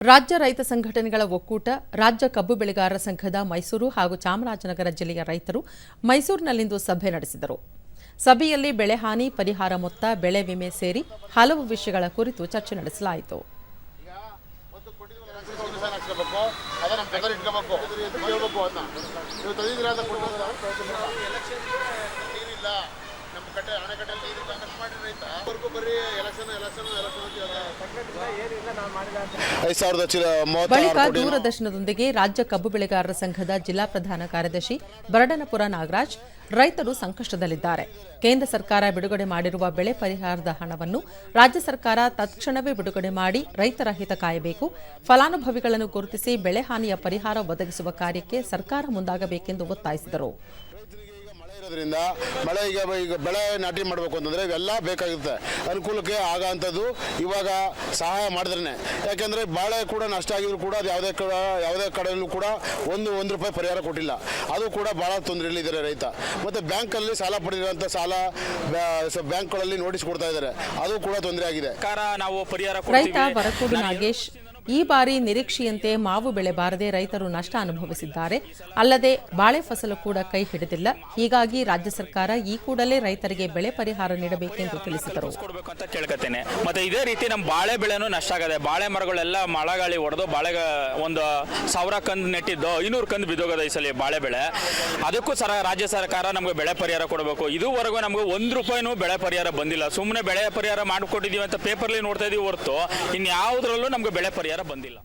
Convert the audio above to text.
ರಾಜ್ಯ ರೈತ ಸಂಘಟನೆಗಳ ಒಕ್ಕೂಟ ರಾಜ್ಯ ಕಬ್ಬು ಬೆಳೆಗಾರರ ಸಂಘದ ಮೈಸೂರು ಹಾಗೂ ಚಾಮರಾಜನಗರ ಜಿಲ್ಲೆಯ ರೈತರು ಮೈಸೂರಿನಲ್ಲಿಂದು ಸಭೆ ನಡೆಸಿದರು ಸಭೆಯಲ್ಲಿ ಬೆಳೆ ಹಾನಿ ಪರಿಹಾರ ಮೊತ್ತ ಬೆಳೆ ವಿಮೆ ಸೇರಿ ಹಲವು ವಿಷಯಗಳ ಕುರಿತು ಚರ್ಚೆ ನಡೆಸಲಾಯಿತು ನಮ್ಮ ಕಟ್ ಮಾಡಿ ರೈತ ಬರೀ ಎಲೆಕ್ಷನ್ ಎಲೆಕ್ಷನ್ ಬಳಿಕ ದೂರದರ್ಶನದೊಂದಿಗೆ ರಾಜ್ಯ ಕಬ್ಬು ಬೆಳೆಗಾರರ ಸಂಘದ ಜಿಲ್ಲಾ ಪ್ರಧಾನ ಕಾರ್ಯದರ್ಶಿ ಬರಡನಪುರ ನಾಗರಾಜ್ ರೈತರು ಸಂಕಷ್ಟದಲ್ಲಿದ್ದಾರೆ. ಕೇಂದ್ರ ಸರ್ಕಾರ ಬಿಡುಗಡೆ ಮಾಡಿರುವ ಬೆಳೆ ಪರಿಹಾರದ ಹಣವನ್ನು ರಾಜ್ಯ ಸರ್ಕಾರ ತತ್ಕ್ಷಣವೇ ಬಿಡುಗಡೆ ಮಾಡಿ ರೈತರ ಹಿತ ಕಾಯಬೇಕು. ಫಲಾನುಭವಿಗಳನ್ನು ಗುರುತಿಸಿ ಬೆಳೆ ಹಾನಿಯ ಪರಿಹಾರ ಒದಗಿಸುವ ಕಾರ್ಯಕ್ಕೆ ಸರ್ಕಾರ ಮುಂದಾಗಬೇಕೆಂದು ಒತ್ತಾಯಿಸಿದರು. ಇರೋದ್ರಿಂದ ಮಳೆ ಈಗ ಈಗ ಬೆಳೆ ನಾಟಿ ಮಾಡಬೇಕು ಅಂತಂದರೆ ಇವೆಲ್ಲ ಬೇಕಾಗುತ್ತೆ ಅನುಕೂಲಕ್ಕೆ ಆಗೋಂಥದ್ದು ಇವಾಗ ಸಹಾಯ ಮಾಡಿದ್ರೇ ಯಾಕೆಂದರೆ ಬಾಳೆ ಕೂಡ ನಷ್ಟ ಆಗಿದ್ರು ಕೂಡ ಅದು ಯಾವುದೇ ಕಡೆ ಯಾವುದೇ ಕಡೆಯಲ್ಲೂ ಕೂಡ ಒಂದು ಒಂದು ರೂಪಾಯಿ ಪರಿಹಾರ ಕೊಟ್ಟಿಲ್ಲ. ಅದು ಕೂಡ ಭಾಳ ತೊಂದರೆಯಲ್ಲಿದ್ದಾರೆ ರೈತ. ಮತ್ತು ಬ್ಯಾಂಕಲ್ಲಿ ಸಾಲ ಪಡೆದಿರೋಂಥ ಸಾಲ ಬ್ಯಾ- ಬ್ಯಾಂಕ್ಗಳಲ್ಲಿ ನೋಟಿಸ್ ಕೊಡ್ತಾ ಇದ್ದಾರೆ. ಅದು ಕೂಡ ತೊಂದರೆ ಆಗಿದೆ. ಸರ್ಕಾರ ನಾವು ಪರಿಹಾರ ರೈತ ಕೊಡ್ತೀವಿ. ನಾಗೇಶ್. ಈ ಬಾರಿ ನಿರೀಕ್ಷೆಯಂತೆ ಮಾವು ಬೆಳೆ ಬಾರದೆ ರೈತರು ನಷ್ಟ ಅನುಭವಿಸಿದ್ದಾರೆ. ಅಲ್ಲದೆ ಬಾಳೆ ಫಸಲು ಕೂಡ ಕೈ ಹಿಡಿದಿಲ್ಲ. ಹೀಗಾಗಿ ರಾಜ್ಯ ಸರ್ಕಾರ ಈ ಕೂಡಲೇ ರೈತರಿಗೆ ಬೆಳೆ ಪರಿಹಾರ ನೀಡಬೇಕೆಂದು ತಿಳಿಸಿದರು. ಮತ್ತೆ ಇದೇ ರೀತಿ ನಮ್ಮ ಬಾಳೆ ಬೆಳೆನೂ ನಷ್ಟ ಆಗದೆ ಬಾಳೆ ಮರಗಳೆಲ್ಲ ಮಳೆಗಾಳಿ ಹೊಡೆದು ಬಾಳೆ ಒಂದು ಸಾವಿರ ಕಂದು ನೆಟ್ಟಿದ್ದು ಐನೂರು ಕಂದು ಬಿದ್ದೋಗದ ಈ ಸಲ ಬಾಳೆ ಬೆಳೆ. ಅದಕ್ಕೂ ಸರ ರಾಜ್ಯ ಸರ್ಕಾರ ನಮಗೆ ಬೆಳೆ ಪರಿಹಾರ ಕೊಡಬೇಕು. ಇದುವರೆಗೂ ನಮಗೆ ಒಂದು ರೂಪಾಯಿನೂ ಬೆಳೆ ಪರಿಹಾರ ಬಂದಿಲ್ಲ. ಸುಮ್ಮನೆ ಬೆಳೆ ಪರಿಹಾರ ಮಾಡಿಕೊಟ್ಟಿದ್ದೀವಿ ಅಂತ ಪೇಪರ್ಲಿ ನೋಡ್ತಾ ಇದೀವಿ ಹೊರತು. ಇನ್ಯಾವುದ್ರಲ್ಲೂ ನಮಗೆ ಬೆಳೆ ಪರಿಹಾರ ಬಂದಿಲ್ಲ.